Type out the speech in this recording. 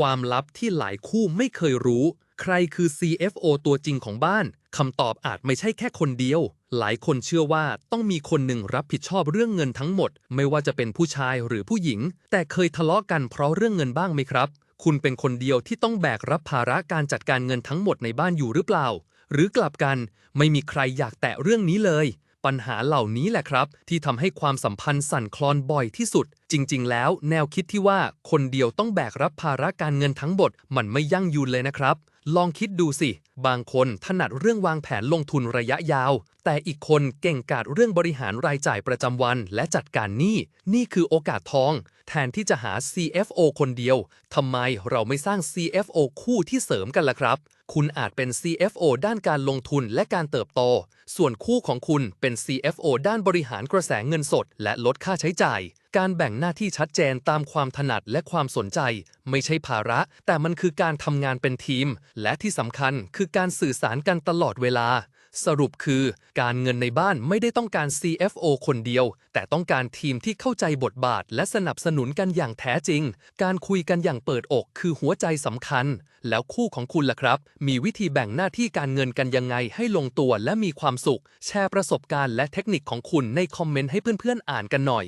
ความลับที่หลายคู่ไม่เคยรู้ ใครคือ CFO ตัวจริงของบ้านคำตอบอาจไม่ใช่แค่คนเดียว หลายคนเชื่อว่าต้องมีคนหนึ่งรับผิดชอบเรื่องเงินทั้งหมด ไม่ว่าจะเป็นผู้ชายหรือผู้หญิง แต่เคยทะเลาะกันเพราะเรื่องเงินบ้างไหมครับ คุณเป็นคนเดียวที่ต้องแบกรับภาระการจัดการเงินทั้งหมดในบ้านอยู่หรือเปล่า หรือกลับกัน ไม่มีใครอยากแตะเรื่องนี้เลย ปัญหาเหล่านี้แหละครับ ที่ทำให้ความสัมพันธ์สั่นคลอนบ่อยที่สุด จริง ๆ แล้ว แนวคิดที่ว่าคนเดียวต้องแบกรับภาระการเงินทั้งหมดมันไม่ยั่งยืนเลยนะครับ ลองคิดดูสิ บางคนถนัดเรื่องวางแผนลงทุนระยะยาว แต่อีกคนเก่งกาจเรื่องบริหารรายจ่ายประจำวันและจัดการหนี้ นี่คือโอกาสทอง แทนที่จะหา CFO คนเดียว ทำไมเราไม่สร้าง CFO คู่ที่เสริมกันล่ะครับ คุณอาจเป็น CFO ด้านการลงทุนและการเติบโต ส่วนคู่ของคุณเป็น CFO ด้านบริหารกระแสเงินสด และลดค่าใช้จ่าย การแบ่งหน้าที่ชัดเจนตามความถนัดและความสนใจ ไม่ใช่ภาระ แต่มันคือการทำงานเป็นทีม และที่สำคัญคือการสื่อสารกันตลอดเวลา สรุปคือ การเงินในบ้านไม่ได้ต้องการ CFO คนเดียว แต่ต้องการทีมที่เข้าใจบทบาท และสนับสนุนกันอย่างแท้จริง การคุยกันอย่างเปิดอกคือหัวใจสำคัญ แล้วคู่ของคุณล่ะครับ มีวิธีแบ่งหน้าที่การเงินกันยังไงให้ลงตัวและมีความสุข แชร์ประสบการณ์และเทคนิคของคุณในคอมเมนต์ให้เพื่อนๆอ่านกันหน่อย